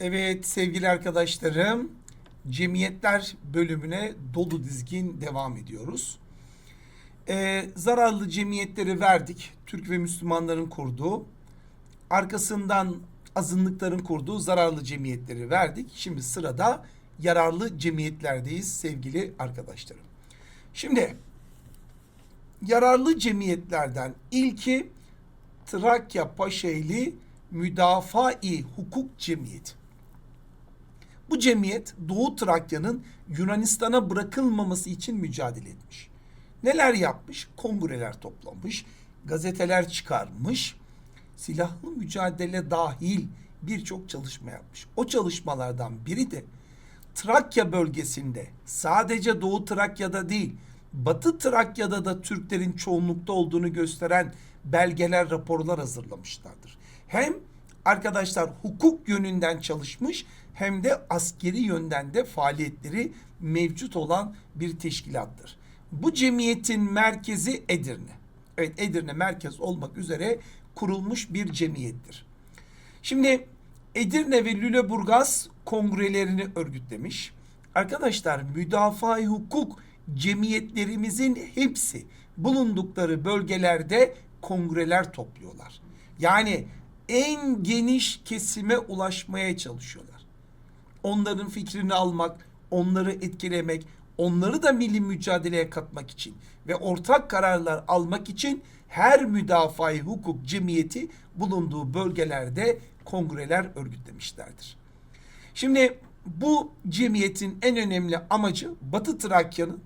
Evet sevgili arkadaşlarım, cemiyetler bölümüne dolu dizgin devam ediyoruz. Ee, zararlı cemiyetleri verdik. Türk ve Müslümanların kurduğu. Arkasından azınlıkların kurduğu zararlı cemiyetleri verdik. Şimdi sırada yararlı cemiyetlerdeyiz sevgili arkadaşlarım. Şimdi yararlı cemiyetlerden ilki Trakya Paşaeli Müdafaa-i Hukuk Cemiyeti. Bu cemiyet Doğu Trakya'nın Yunanistan'a bırakılmaması için mücadele etmiş. Neler yapmış? Kongreler toplamış, gazeteler çıkarmış, silahlı mücadele dahil birçok çalışma yapmış. O çalışmalardan biri de Trakya bölgesinde sadece Doğu Trakya'da değil Batı Trakya'da da Türklerin çoğunlukta olduğunu gösteren belgeler, raporlar hazırlamışlardır. Hem arkadaşlar hukuk yönünden çalışmış hem de askeri yönden de faaliyetleri mevcut olan bir teşkilattır. Bu cemiyetin merkezi Edirne. Evet Edirne merkez olmak üzere kurulmuş bir cemiyettir. Şimdi Edirne ve Lüleburgaz kongrelerini örgütlemiş. Arkadaşlar müdafaa hukuk cemiyetlerimizin hepsi bulundukları bölgelerde kongreler topluyorlar. Yani en geniş kesime ulaşmaya çalışıyorlar. Onların fikrini almak, onları etkilemek, onları da milli mücadeleye katmak için ve ortak kararlar almak için her müdafaa hukuk cemiyeti bulunduğu bölgelerde kongreler örgütlemişlerdir. Şimdi bu cemiyetin en önemli amacı Batı Trakya'nın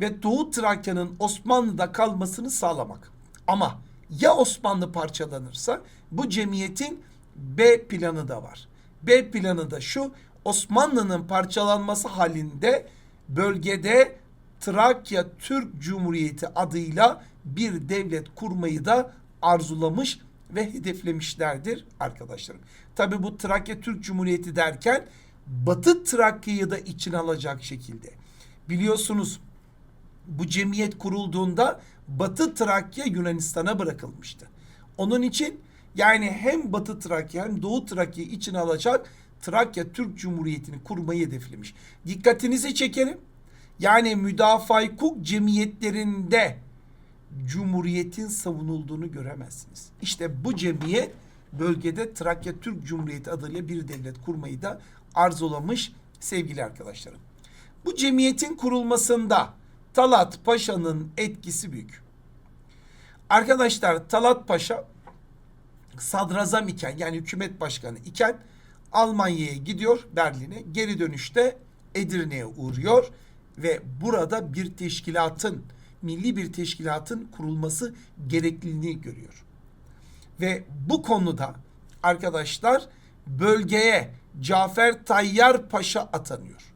ve Doğu Trakya'nın Osmanlı'da kalmasını sağlamak. Ama ya Osmanlı parçalanırsa bu cemiyetin B planı da var. B planı da şu Osmanlı'nın parçalanması halinde bölgede Trakya Türk Cumhuriyeti adıyla bir devlet kurmayı da arzulamış ve hedeflemişlerdir arkadaşlarım. Tabi bu Trakya Türk Cumhuriyeti derken Batı Trakya'yı da içine alacak şekilde. Biliyorsunuz bu cemiyet kurulduğunda Batı Trakya Yunanistan'a bırakılmıştı. Onun için yani hem Batı Trakya hem Doğu Trakya'yı içine alacak Trakya Türk Cumhuriyeti'ni kurmayı hedeflemiş. Dikkatinizi çekerim. Yani müdafaa hukuk cemiyetlerinde Cumhuriyetin savunulduğunu göremezsiniz. İşte bu cemiyet bölgede Trakya Türk Cumhuriyeti adıyla bir devlet kurmayı da arzulamış sevgili arkadaşlarım. Bu cemiyetin kurulmasında Talat Paşa'nın etkisi büyük. Arkadaşlar Talat Paşa sadrazam iken yani hükümet başkanı iken Almanya'ya gidiyor Berlin'e. Geri dönüşte Edirne'ye uğruyor ve burada bir teşkilatın milli bir teşkilatın kurulması gerekliliğini görüyor. Ve bu konuda arkadaşlar bölgeye Cafer Tayyar Paşa atanıyor.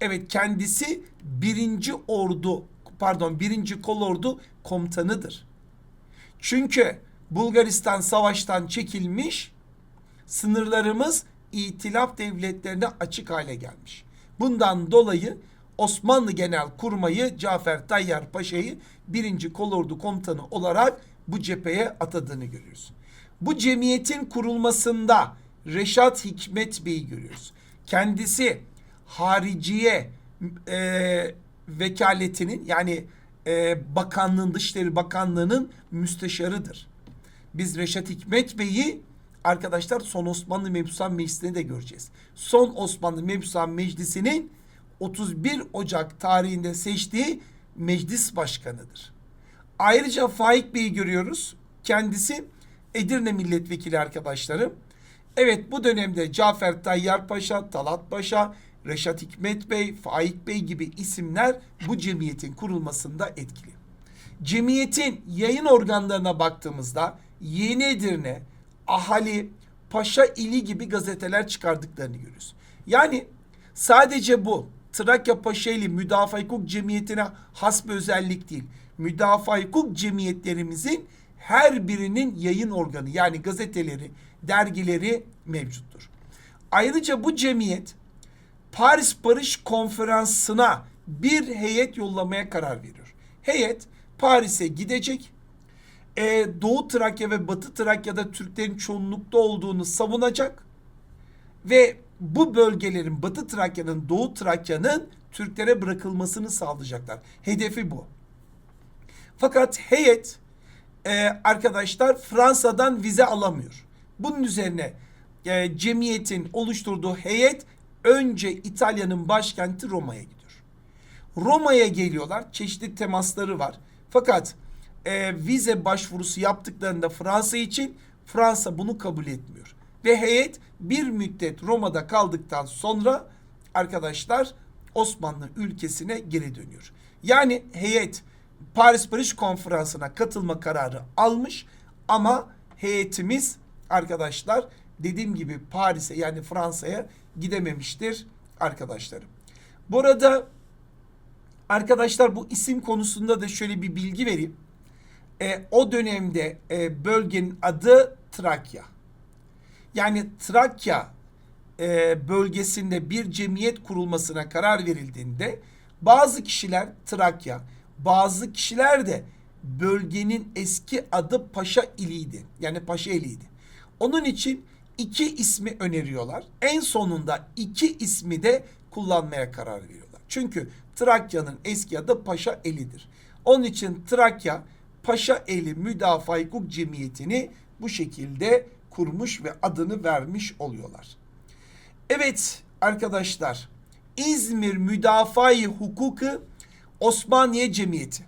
Evet kendisi birinci ordu pardon birinci kolordu komutanıdır. Çünkü Bulgaristan savaştan çekilmiş sınırlarımız itilaf devletlerine açık hale gelmiş. Bundan dolayı Osmanlı Genel Kurmayı Cafer Tayyar Paşa'yı birinci kolordu komutanı olarak bu cepheye atadığını görüyoruz. Bu cemiyetin kurulmasında Reşat Hikmet Bey'i görüyoruz. Kendisi hariciye e, vekaletinin yani e, bakanlığın Dışişleri Bakanlığı'nın müsteşarıdır. Biz Reşat Hikmet Bey'i arkadaşlar son Osmanlı Mebusan Meclisi'nde de göreceğiz. Son Osmanlı Mebusan Meclisi'nin 31 Ocak tarihinde seçtiği meclis başkanıdır. Ayrıca Faik Bey'i görüyoruz. Kendisi Edirne milletvekili arkadaşlarım. Evet bu dönemde Cafer Tayyar Paşa, Talat Paşa, Reşat Hikmet Bey, Faik Bey gibi isimler bu cemiyetin kurulmasında etkili. Cemiyetin yayın organlarına baktığımızda Yeni Edirne, Ahali, Paşa ili gibi gazeteler çıkardıklarını görüyoruz. Yani sadece bu Trakya Paşaeli Müdafaa Hukuk Cemiyeti'ne has bir özellik değil. Müdafaa hukuk cemiyetlerimizin her birinin yayın organı yani gazeteleri, dergileri mevcuttur. Ayrıca bu cemiyet Paris Barış Konferansı'na bir heyet yollamaya karar veriyor. Heyet Paris'e gidecek. Ee, Doğu Trakya ve Batı Trakya'da Türklerin çoğunlukta olduğunu savunacak. ve bu bölgelerin Batı Trakya'nın, Doğu Trakya'nın Türklere bırakılmasını sağlayacaklar. Hedefi bu. Fakat heyet e, arkadaşlar Fransa'dan vize alamıyor. Bunun üzerine e, cemiyetin oluşturduğu heyet önce İtalya'nın başkenti Roma'ya gidiyor. Roma'ya geliyorlar. Çeşitli temasları var. Fakat e, vize başvurusu yaptıklarında Fransa için Fransa bunu kabul etmiyor. Ve heyet bir müddet Roma'da kaldıktan sonra arkadaşlar Osmanlı ülkesine geri dönüyor. Yani heyet Paris Barış Konferansı'na katılma kararı almış ama heyetimiz arkadaşlar dediğim gibi Paris'e yani Fransa'ya gidememiştir arkadaşlarım. Burada arkadaşlar bu isim konusunda da şöyle bir bilgi vereyim. E, o dönemde e, bölgenin adı Trakya. Yani Trakya e, bölgesinde bir cemiyet kurulmasına karar verildiğinde bazı kişiler Trakya, bazı kişiler de bölgenin eski adı Paşa iliydi. Yani Paşa iliydi. Onun için iki ismi öneriyorlar. En sonunda iki ismi de kullanmaya karar veriyorlar. Çünkü Trakya'nın eski adı Paşa Eli'dir. Onun için Trakya Paşa Eli Müdafaa Hukuk Cemiyeti'ni bu şekilde kurmuş ve adını vermiş oluyorlar. Evet arkadaşlar İzmir Müdafaa-i Hukuku Osmaniye Cemiyeti.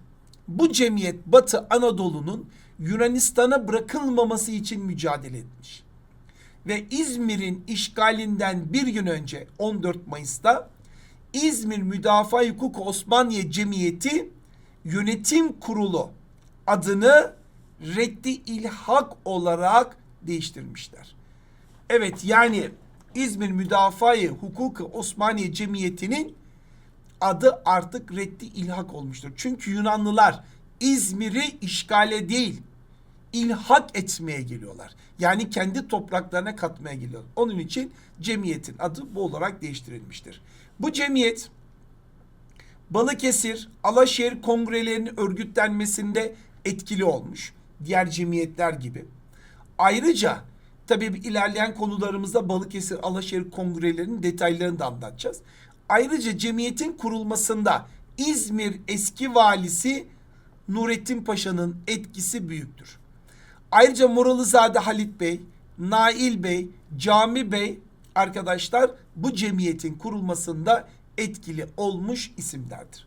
Bu cemiyet Batı Anadolu'nun Yunanistan'a bırakılmaması için mücadele etmiş. Ve İzmir'in işgalinden bir gün önce 14 Mayıs'ta İzmir Müdafaa Hukuku Osmaniye Cemiyeti Yönetim Kurulu adını reddi ilhak olarak değiştirmişler. Evet yani İzmir Müdafaa-i Hukuku Osmaniye Cemiyeti'nin adı artık reddi ilhak olmuştur. Çünkü Yunanlılar İzmir'i işgale değil ilhak etmeye geliyorlar. Yani kendi topraklarına katmaya geliyorlar. Onun için cemiyetin adı bu olarak değiştirilmiştir. Bu cemiyet Balıkesir, Alaşehir kongrelerinin örgütlenmesinde etkili olmuş. Diğer cemiyetler gibi. Ayrıca tabii ilerleyen konularımızda Balıkesir, Alaşehir kongrelerinin detaylarını da anlatacağız. Ayrıca cemiyetin kurulmasında İzmir eski valisi Nurettin Paşa'nın etkisi büyüktür. Ayrıca Moralızade Halit Bey, Nail Bey, Cami Bey arkadaşlar bu cemiyetin kurulmasında etkili olmuş isimlerdir.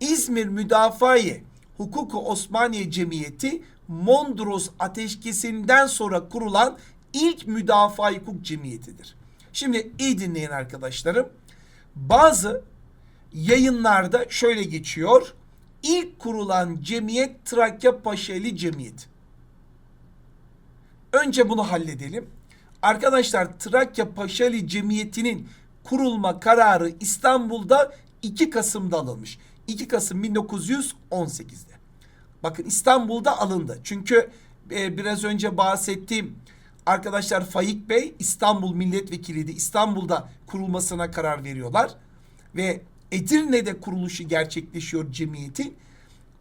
İzmir Müdafaa-i Hukuku Osmaniye Cemiyeti Mondros Ateşkesi'nden sonra kurulan ilk müdafaa hukuk cemiyetidir. Şimdi iyi dinleyin arkadaşlarım. Bazı yayınlarda şöyle geçiyor. İlk kurulan cemiyet Trakya Paşeli Cemiyeti. Önce bunu halledelim. Arkadaşlar Trakya Paşali Cemiyeti'nin kurulma kararı İstanbul'da 2 Kasım'da alınmış. 2 Kasım 1918'de. Bakın İstanbul'da alındı. Çünkü e, biraz önce bahsettiğim arkadaşlar Faik Bey İstanbul milletvekiliydi. İstanbul'da kurulmasına karar veriyorlar. Ve Edirne'de kuruluşu gerçekleşiyor cemiyetin.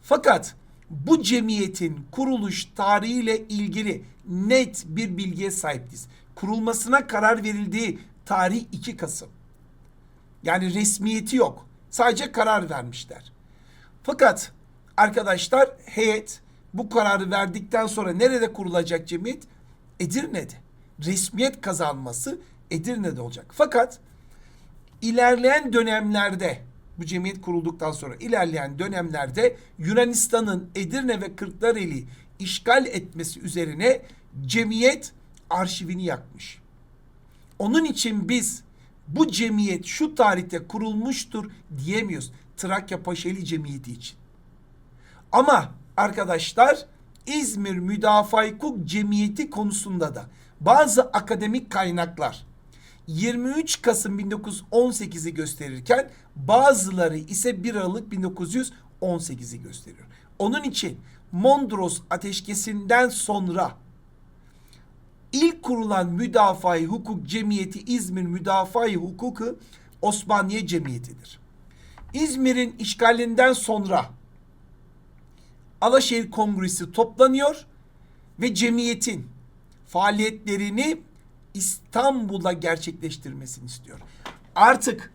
Fakat bu cemiyetin kuruluş tarihiyle ilgili net bir bilgiye sahibiz. Kurulmasına karar verildiği tarih 2 Kasım. Yani resmiyeti yok. Sadece karar vermişler. Fakat arkadaşlar heyet bu kararı verdikten sonra nerede kurulacak cemiyet? Edirne'de. Resmiyet kazanması Edirne'de olacak. Fakat ilerleyen dönemlerde bu cemiyet kurulduktan sonra ilerleyen dönemlerde Yunanistan'ın Edirne ve Kırklareli işgal etmesi üzerine cemiyet arşivini yakmış. Onun için biz bu cemiyet şu tarihte kurulmuştur diyemiyoruz. Trakya Paşeli Cemiyeti için. Ama arkadaşlar İzmir Müdafaa Hukuk Cemiyeti konusunda da bazı akademik kaynaklar 23 Kasım 1918'i gösterirken bazıları ise 1 Aralık 1918'i gösteriyor. Onun için Mondros ateşkesinden sonra ilk kurulan müdafaa hukuk cemiyeti İzmir müdafaa hukuku Osmaniye Cemiyeti'dir. İzmir'in işgalinden sonra Alaşehir Kongresi toplanıyor ve cemiyetin faaliyetlerini İstanbul'da gerçekleştirmesini istiyor. Artık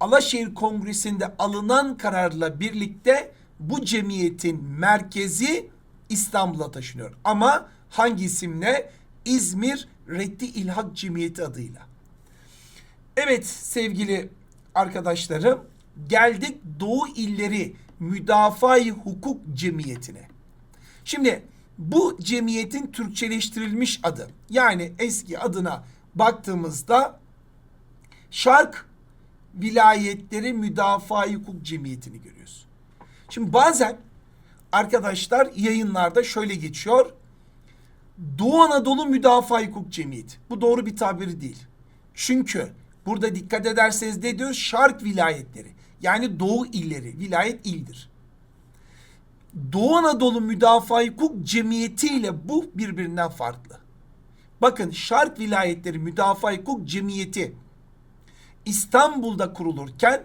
Alaşehir Kongresi'nde alınan kararla birlikte bu cemiyetin merkezi İstanbul'a taşınıyor. Ama hangi isimle? İzmir Reddi İlhak Cemiyeti adıyla. Evet sevgili arkadaşlarım geldik Doğu İlleri Müdafaa-i Hukuk Cemiyeti'ne. Şimdi bu cemiyetin Türkçeleştirilmiş adı yani eski adına baktığımızda Şark Vilayetleri Müdafaa-i Hukuk Cemiyeti'ni görüyoruz. Şimdi bazen arkadaşlar yayınlarda şöyle geçiyor. Doğu Anadolu Müdafaa Hukuk Cemiyeti. Bu doğru bir tabiri değil. Çünkü burada dikkat ederseniz ne diyor? Şark vilayetleri. Yani Doğu illeri. Vilayet ildir. Doğu Anadolu Müdafaa Hukuk Cemiyeti ile bu birbirinden farklı. Bakın Şark Vilayetleri Müdafaa Hukuk Cemiyeti İstanbul'da kurulurken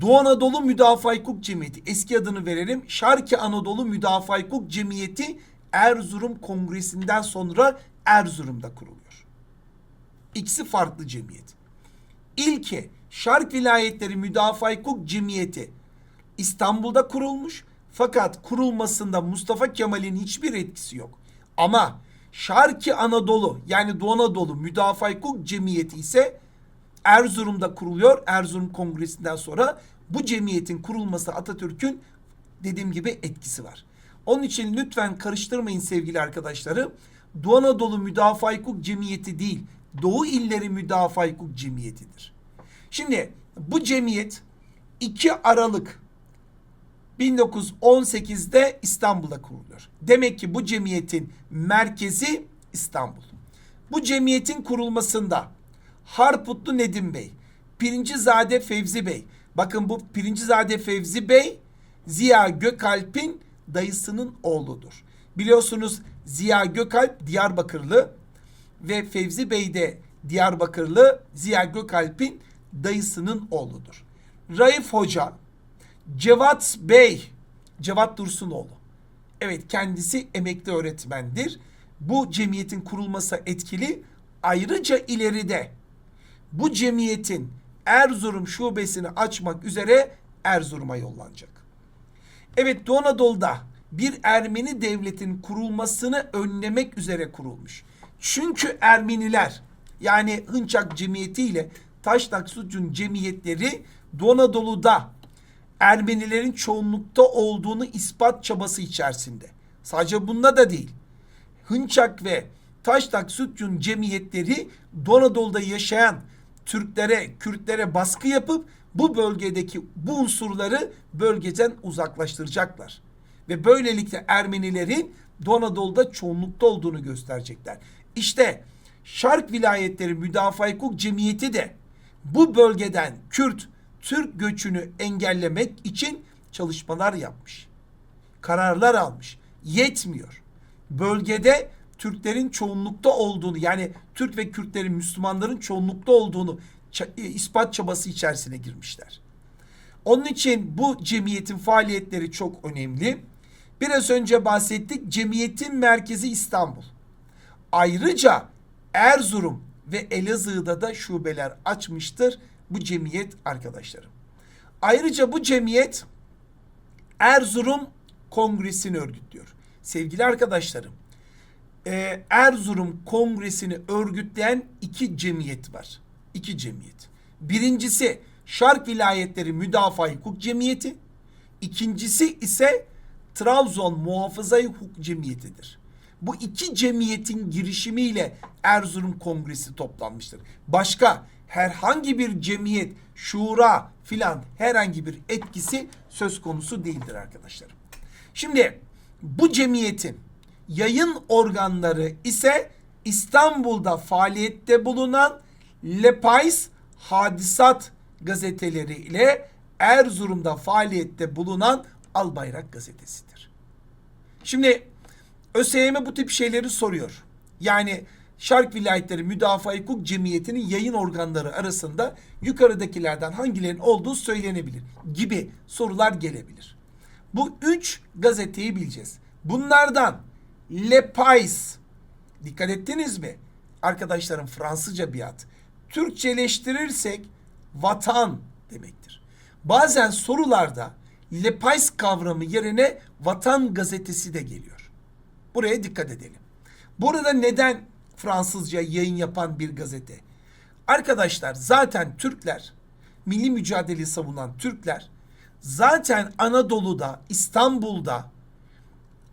Doğu Anadolu Müdafaa Hukuk Cemiyeti eski adını verelim. Şarkı Anadolu Müdafaa Hukuk Cemiyeti Erzurum Kongresi'nden sonra Erzurum'da kuruluyor. İkisi farklı cemiyet. İlki Şark Vilayetleri Müdafaa Hukuk Cemiyeti İstanbul'da kurulmuş fakat kurulmasında Mustafa Kemal'in hiçbir etkisi yok. Ama Şarkı Anadolu yani Doğu Anadolu Müdafaa Hukuk Cemiyeti ise Erzurum'da kuruluyor. Erzurum Kongresi'nden sonra bu cemiyetin kurulması Atatürk'ün dediğim gibi etkisi var. Onun için lütfen karıştırmayın sevgili arkadaşlarım. Doğu Anadolu Müdafaa Hukuk Cemiyeti değil, Doğu İlleri Müdafaa Hukuk Cemiyeti'dir. Şimdi bu cemiyet 2 Aralık 1918'de İstanbul'da kuruluyor. Demek ki bu cemiyetin merkezi İstanbul. Bu cemiyetin kurulmasında Harputlu Nedim Bey, Pirincizade Fevzi Bey. Bakın bu Pirincizade Fevzi Bey Ziya Gökalp'in dayısının oğludur. Biliyorsunuz Ziya Gökalp Diyarbakırlı ve Fevzi Bey de Diyarbakırlı Ziya Gökalp'in dayısının oğludur. Raif Hoca, Cevat Bey, Cevat Dursunoğlu. Evet kendisi emekli öğretmendir. Bu cemiyetin kurulması etkili. Ayrıca ileride bu cemiyetin Erzurum şubesini açmak üzere Erzurum'a yollanacak. Evet Doğu Anadolu'da bir Ermeni devletin kurulmasını önlemek üzere kurulmuş. Çünkü Ermeniler yani Hınçak Cemiyeti ile Taşnak Sucun cemiyetleri Doğu Anadolu'da Ermenilerin çoğunlukta olduğunu ispat çabası içerisinde. Sadece bunda da değil. Hınçak ve Taşnak Sütçün cemiyetleri Doğu Anadolu'da yaşayan Türklere, Kürtlere baskı yapıp bu bölgedeki bu unsurları bölgeden uzaklaştıracaklar. Ve böylelikle Ermenilerin Doğu Anadolu'da çoğunlukta olduğunu gösterecekler. İşte Şark Vilayetleri Müdafaa Hukuk Cemiyeti de bu bölgeden Kürt, Türk göçünü engellemek için çalışmalar yapmış. Kararlar almış. Yetmiyor. Bölgede Türklerin çoğunlukta olduğunu yani Türk ve Kürtlerin Müslümanların çoğunlukta olduğunu ça- ispat çabası içerisine girmişler. Onun için bu cemiyetin faaliyetleri çok önemli. Biraz önce bahsettik cemiyetin merkezi İstanbul. Ayrıca Erzurum ve Elazığ'da da şubeler açmıştır bu cemiyet arkadaşlarım. Ayrıca bu cemiyet Erzurum Kongresi'ni örgütlüyor. Sevgili arkadaşlarım, e, Erzurum Kongresi'ni örgütleyen iki cemiyet var. İki cemiyet. Birincisi Şark Vilayetleri Müdafaa Hukuk Cemiyeti. İkincisi ise Trabzon Muhafaza Hukuk Cemiyeti'dir. Bu iki cemiyetin girişimiyle Erzurum Kongresi toplanmıştır. Başka herhangi bir cemiyet, şura filan herhangi bir etkisi söz konusu değildir arkadaşlarım. Şimdi bu cemiyetin yayın organları ise İstanbul'da faaliyette bulunan Lepais Hadisat gazeteleri ile Erzurum'da faaliyette bulunan Albayrak gazetesidir. Şimdi ÖSYM bu tip şeyleri soruyor. Yani Şark Vilayetleri Müdafaa Hukuk Cemiyeti'nin yayın organları arasında yukarıdakilerden hangilerinin olduğu söylenebilir gibi sorular gelebilir. Bu üç gazeteyi bileceğiz. Bunlardan Le Pais dikkat ettiniz mi? arkadaşlarım Fransızca bir ad. Türkçeleştirirsek vatan demektir. Bazen sorularda Le Pais kavramı yerine vatan gazetesi de geliyor. Buraya dikkat edelim. Burada neden Fransızca yayın yapan bir gazete? Arkadaşlar zaten Türkler, milli mücadeleyi savunan Türkler zaten Anadolu'da, İstanbul'da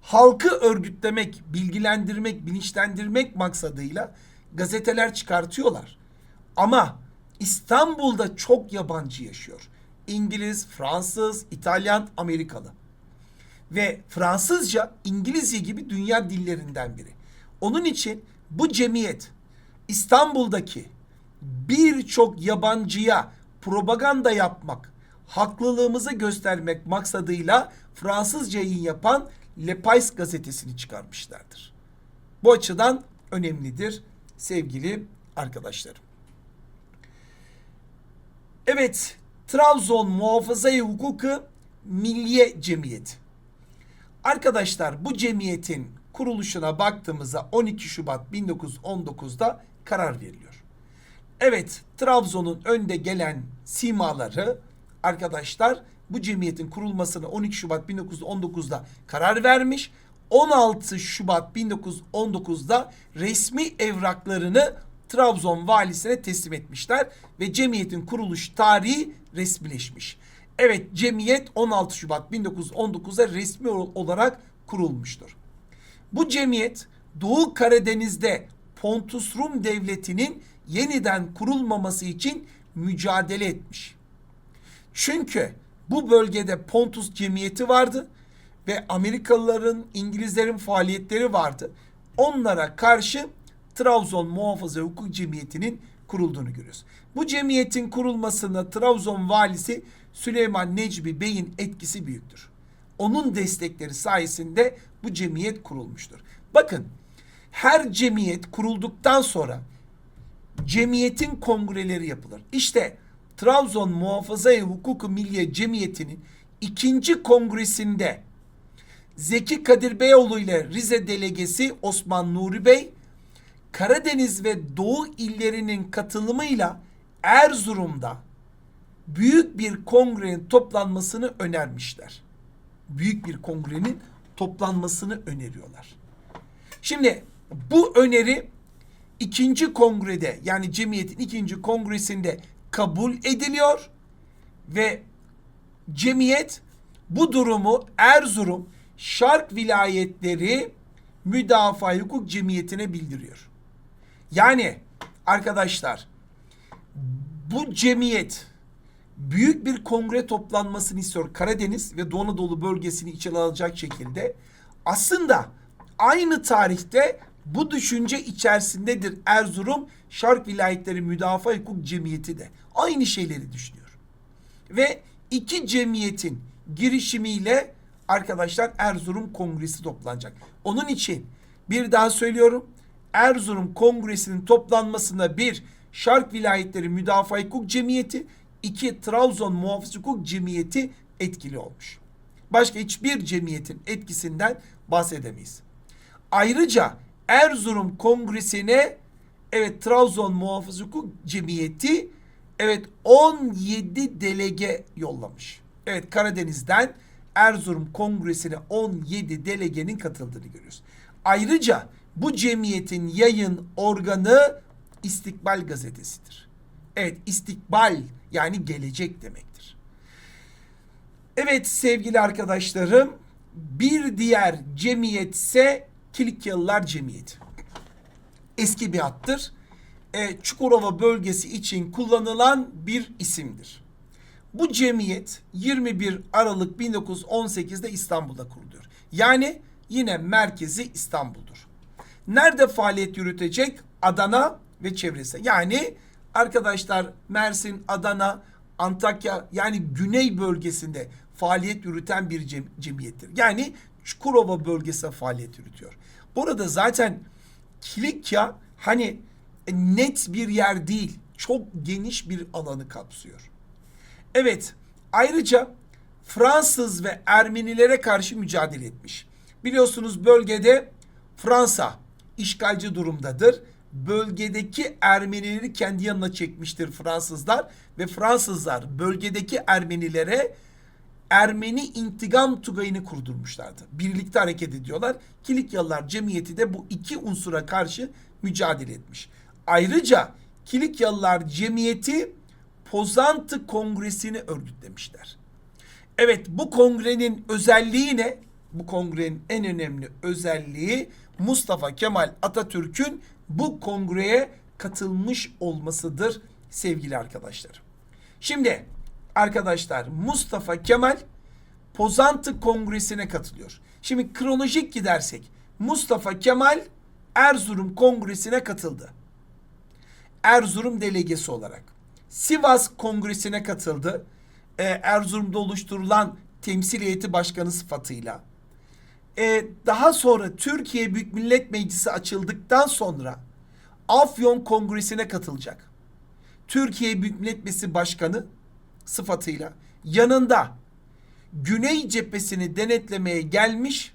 halkı örgütlemek, bilgilendirmek, bilinçlendirmek maksadıyla gazeteler çıkartıyorlar. Ama İstanbul'da çok yabancı yaşıyor. İngiliz, Fransız, İtalyan, Amerikalı. Ve Fransızca İngilizce gibi dünya dillerinden biri. Onun için bu cemiyet İstanbul'daki birçok yabancıya propaganda yapmak, haklılığımızı göstermek maksadıyla Fransızca yayın yapan Le Pais gazetesini çıkarmışlardır. Bu açıdan önemlidir sevgili arkadaşlarım. Evet, Trabzon Muhafaza-i Hukuku Milliye Cemiyeti. Arkadaşlar bu cemiyetin kuruluşuna baktığımızda 12 Şubat 1919'da karar veriliyor. Evet, Trabzon'un önde gelen simaları arkadaşlar bu cemiyetin kurulmasına 12 Şubat 1919'da karar vermiş. 16 Şubat 1919'da resmi evraklarını Trabzon valisine teslim etmişler ve cemiyetin kuruluş tarihi resmileşmiş. Evet cemiyet 16 Şubat 1919'da resmi olarak kurulmuştur. Bu cemiyet Doğu Karadeniz'de Pontus Rum Devleti'nin yeniden kurulmaması için mücadele etmiş. Çünkü bu bölgede Pontus Cemiyeti vardı ve Amerikalıların, İngilizlerin faaliyetleri vardı. Onlara karşı Trabzon Muhafaza Hukuk Cemiyeti'nin kurulduğunu görüyoruz. Bu cemiyetin kurulmasında Trabzon valisi Süleyman Necmi Bey'in etkisi büyüktür. Onun destekleri sayesinde bu cemiyet kurulmuştur. Bakın her cemiyet kurulduktan sonra cemiyetin kongreleri yapılır. İşte Trabzon Muhafaza-i Hukuku Milliye Cemiyeti'nin ikinci kongresinde Zeki Kadir Beyoğlu ile Rize delegesi Osman Nuri Bey, Karadeniz ve Doğu illerinin katılımıyla Erzurum'da büyük bir kongrenin toplanmasını önermişler. Büyük bir kongrenin toplanmasını öneriyorlar. Şimdi bu öneri ikinci kongrede yani cemiyetin ikinci kongresinde kabul ediliyor ve cemiyet bu durumu Erzurum Şark vilayetleri müdafaa hukuk cemiyetine bildiriyor. Yani arkadaşlar bu cemiyet büyük bir kongre toplanmasını istiyor. Karadeniz ve Doğu Anadolu bölgesini içine alacak şekilde. Aslında aynı tarihte bu düşünce içerisindedir Erzurum Şark Vilayetleri Müdafaa Hukuk Cemiyeti de. Aynı şeyleri düşünüyor. Ve iki cemiyetin girişimiyle arkadaşlar Erzurum Kongresi toplanacak. Onun için bir daha söylüyorum. Erzurum Kongresi'nin toplanmasında bir Şark Vilayetleri Müdafaa Hukuk Cemiyeti, iki Trabzon Muhafız Hukuk Cemiyeti etkili olmuş. Başka hiçbir cemiyetin etkisinden bahsedemeyiz. Ayrıca Erzurum Kongresi'ne evet Trabzon Muhafız Hukuk Cemiyeti evet 17 delege yollamış. Evet Karadeniz'den Erzurum Kongresi'ne 17 delegenin katıldığını görüyoruz. Ayrıca bu cemiyetin yayın organı İstikbal Gazetesi'dir. Evet istikbal yani gelecek demektir. Evet sevgili arkadaşlarım bir diğer cemiyet ise Kilikyalılar Cemiyeti. Eski bir attır. E, Çukurova bölgesi için kullanılan bir isimdir. Bu cemiyet 21 Aralık 1918'de İstanbul'da kuruluyor. Yani yine merkezi İstanbul'dur. Nerede faaliyet yürütecek? Adana ve çevresi. Yani arkadaşlar Mersin, Adana, Antakya yani güney bölgesinde faaliyet yürüten bir cem cemiyettir. Yani Çukurova bölgesinde faaliyet yürütüyor. Burada zaten Kilikya hani net bir yer değil. Çok geniş bir alanı kapsıyor. Evet ayrıca Fransız ve Ermenilere karşı mücadele etmiş. Biliyorsunuz bölgede Fransa işgalci durumdadır bölgedeki Ermenileri kendi yanına çekmiştir Fransızlar ve Fransızlar bölgedeki Ermenilere Ermeni intikam tugayını kurdurmuşlardı. Birlikte hareket ediyorlar. Kilikyalılar cemiyeti de bu iki unsura karşı mücadele etmiş. Ayrıca Kilikyalılar cemiyeti Pozantı Kongresi'ni örgütlemişler. Evet bu kongrenin özelliği ne? Bu kongrenin en önemli özelliği Mustafa Kemal Atatürk'ün bu kongreye katılmış olmasıdır sevgili arkadaşlarım. Şimdi arkadaşlar Mustafa Kemal Pozantı Kongresi'ne katılıyor. Şimdi kronolojik gidersek Mustafa Kemal Erzurum Kongresi'ne katıldı. Erzurum delegesi olarak. Sivas Kongresi'ne katıldı. Ee, Erzurum'da oluşturulan temsil heyeti başkanı sıfatıyla. Ee, daha sonra Türkiye Büyük Millet Meclisi açıldıktan sonra Afyon Kongresi'ne katılacak. Türkiye Büyük Millet Meclisi Başkanı sıfatıyla yanında Güney cephesini denetlemeye gelmiş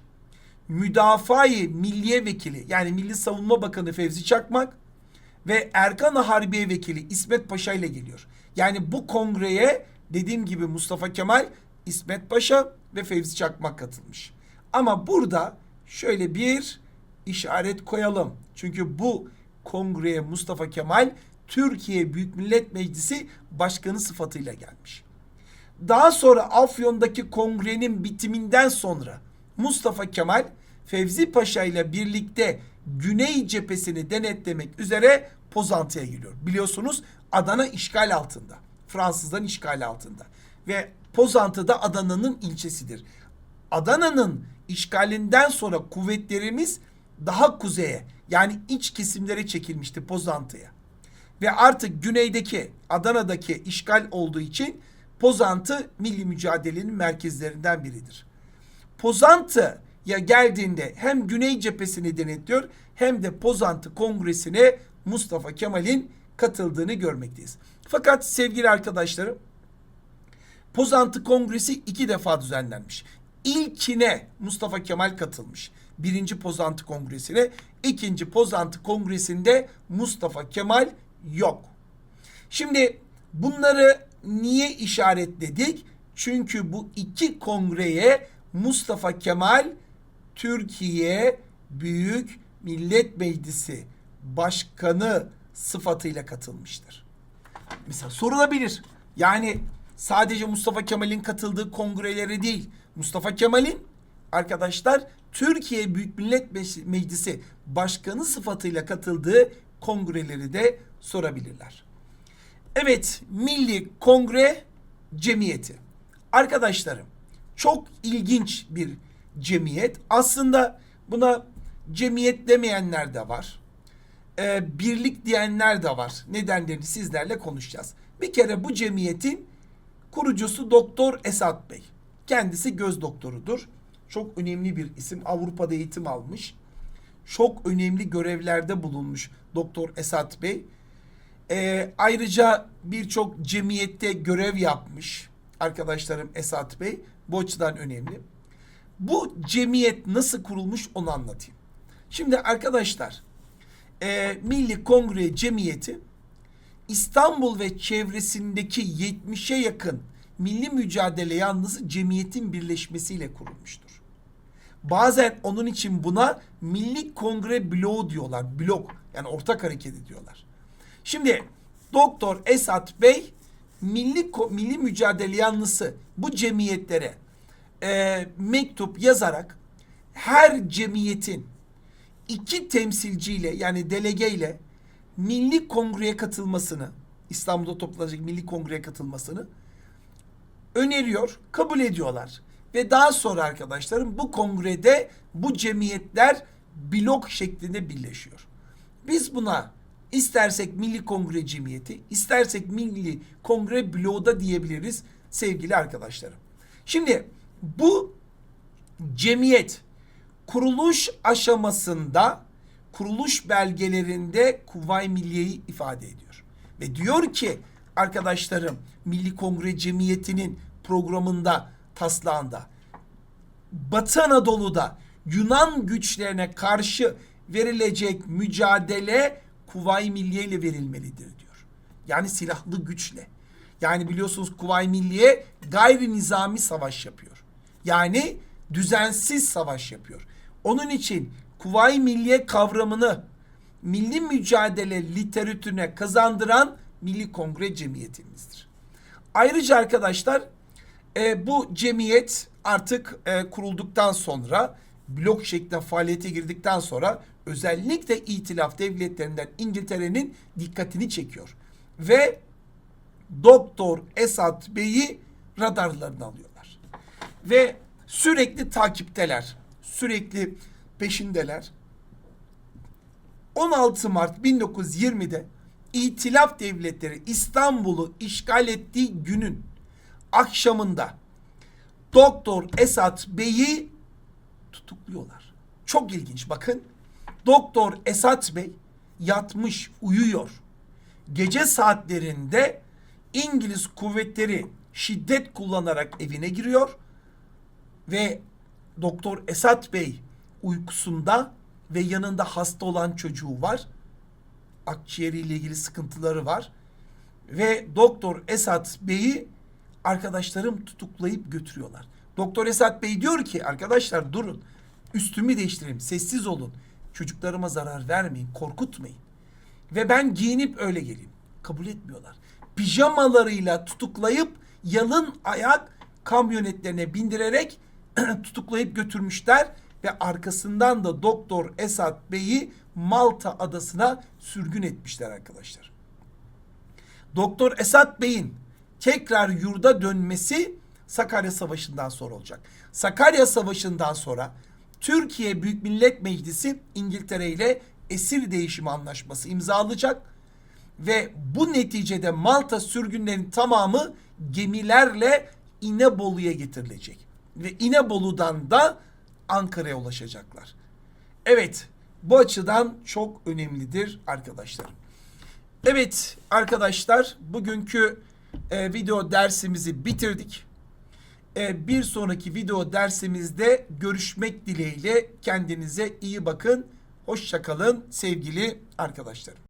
Müdafaa-i Milliye Vekili yani Milli Savunma Bakanı Fevzi Çakmak ve Erkan Harbiye Vekili İsmet Paşa ile geliyor. Yani bu kongreye dediğim gibi Mustafa Kemal, İsmet Paşa ve Fevzi Çakmak katılmış. Ama burada şöyle bir işaret koyalım. Çünkü bu kongreye Mustafa Kemal Türkiye Büyük Millet Meclisi Başkanı sıfatıyla gelmiş. Daha sonra Afyon'daki kongrenin bitiminden sonra Mustafa Kemal Fevzi Paşa ile birlikte Güney cephesini denetlemek üzere Pozantı'ya geliyor. Biliyorsunuz Adana işgal altında. Fransızların işgali altında. Ve Pozantı da Adana'nın ilçesidir. Adana'nın işgalinden sonra kuvvetlerimiz daha kuzeye yani iç kesimlere çekilmişti Pozantı'ya. Ve artık güneydeki Adana'daki işgal olduğu için Pozantı milli mücadelenin merkezlerinden biridir. Pozantı'ya geldiğinde hem Güney cephesini denetliyor hem de Pozantı Kongresi'ne Mustafa Kemal'in katıldığını görmekteyiz. Fakat sevgili arkadaşlarım Pozantı Kongresi iki defa düzenlenmiş. İlkine Mustafa Kemal katılmış. Birinci Pozantı Kongresi'ne. ikinci Pozantı Kongresi'nde Mustafa Kemal yok. Şimdi bunları niye işaretledik? Çünkü bu iki kongreye Mustafa Kemal Türkiye Büyük Millet Meclisi Başkanı sıfatıyla katılmıştır. Mesela sorulabilir. Yani sadece Mustafa Kemal'in katıldığı kongrelere değil, Mustafa Kemal'in arkadaşlar Türkiye Büyük Millet Meclisi Başkanı sıfatıyla katıldığı kongreleri de sorabilirler. Evet, Milli Kongre Cemiyeti. Arkadaşlarım, çok ilginç bir cemiyet. Aslında buna cemiyet demeyenler de var. Ee, birlik diyenler de var. Nedenlerini sizlerle konuşacağız. Bir kere bu cemiyetin kurucusu Doktor Esat Bey. Kendisi göz doktorudur. Çok önemli bir isim. Avrupa'da eğitim almış. Çok önemli görevlerde bulunmuş Doktor Esat Bey. Ee, ayrıca birçok cemiyette görev yapmış arkadaşlarım Esat Bey. Bu açıdan önemli. Bu cemiyet nasıl kurulmuş onu anlatayım. Şimdi arkadaşlar e, Milli Kongre Cemiyeti İstanbul ve çevresindeki 70'e yakın milli mücadele yanlısı cemiyetin birleşmesiyle kurulmuştur. Bazen onun için buna Milli Kongre Bloğu diyorlar. Blok yani ortak hareket ediyorlar. Şimdi Doktor Esat Bey milli milli mücadele yanlısı bu cemiyetlere e, mektup yazarak her cemiyetin iki temsilciyle yani delegeyle milli kongreye katılmasını İstanbul'da toplanacak milli kongreye katılmasını öneriyor, kabul ediyorlar. Ve daha sonra arkadaşlarım bu kongrede bu cemiyetler blok şeklinde birleşiyor. Biz buna istersek Milli Kongre Cemiyeti, istersek Milli Kongre Bloğu da diyebiliriz sevgili arkadaşlarım. Şimdi bu cemiyet kuruluş aşamasında kuruluş belgelerinde Kuvay Milliye'yi ifade ediyor. Ve diyor ki arkadaşlarım Milli Kongre Cemiyeti'nin programında taslağında Batı Anadolu'da Yunan güçlerine karşı verilecek mücadele Kuvayi Milliye ile verilmelidir diyor. Yani silahlı güçle. Yani biliyorsunuz Kuvayi Milliye gayri nizami savaş yapıyor. Yani düzensiz savaş yapıyor. Onun için Kuvayi Milliye kavramını milli mücadele literatürüne kazandıran Milli Kongre Cemiyetimizdir. Ayrıca arkadaşlar e, bu cemiyet artık e, kurulduktan sonra blok şeklinde faaliyete girdikten sonra özellikle itilaf devletlerinden İngiltere'nin dikkatini çekiyor. Ve Doktor Esat Bey'i radarlarına alıyorlar. Ve sürekli takipteler. Sürekli peşindeler. 16 Mart 1920'de İtilaf Devletleri İstanbul'u işgal ettiği günün akşamında Doktor Esat Bey'i tutukluyorlar. Çok ilginç bakın. Doktor Esat Bey yatmış, uyuyor. Gece saatlerinde İngiliz kuvvetleri şiddet kullanarak evine giriyor ve Doktor Esat Bey uykusunda ve yanında hasta olan çocuğu var. Akciğeriyle ilgili sıkıntıları var. Ve Doktor Esat Bey'i arkadaşlarım tutuklayıp götürüyorlar. Doktor Esat Bey diyor ki arkadaşlar durun. Üstümü değiştireyim. Sessiz olun. Çocuklarıma zarar vermeyin. Korkutmayın. Ve ben giyinip öyle geleyim. Kabul etmiyorlar. Pijamalarıyla tutuklayıp yalın ayak kamyonetlerine bindirerek tutuklayıp götürmüşler ve arkasından da Doktor Esat Bey'i Malta adasına sürgün etmişler arkadaşlar. Doktor Esat Bey'in tekrar yurda dönmesi Sakarya Savaşı'ndan sonra olacak. Sakarya Savaşı'ndan sonra Türkiye Büyük Millet Meclisi İngiltere ile esir değişimi anlaşması imzalayacak ve bu neticede Malta sürgünlerin tamamı gemilerle İnebolu'ya getirilecek ve İnebolu'dan da Ankara'ya ulaşacaklar. Evet, bu açıdan çok önemlidir arkadaşlarım. Evet arkadaşlar, bugünkü e, video dersimizi bitirdik. E, bir sonraki video dersimizde görüşmek dileğiyle kendinize iyi bakın. Hoşçakalın sevgili arkadaşlarım.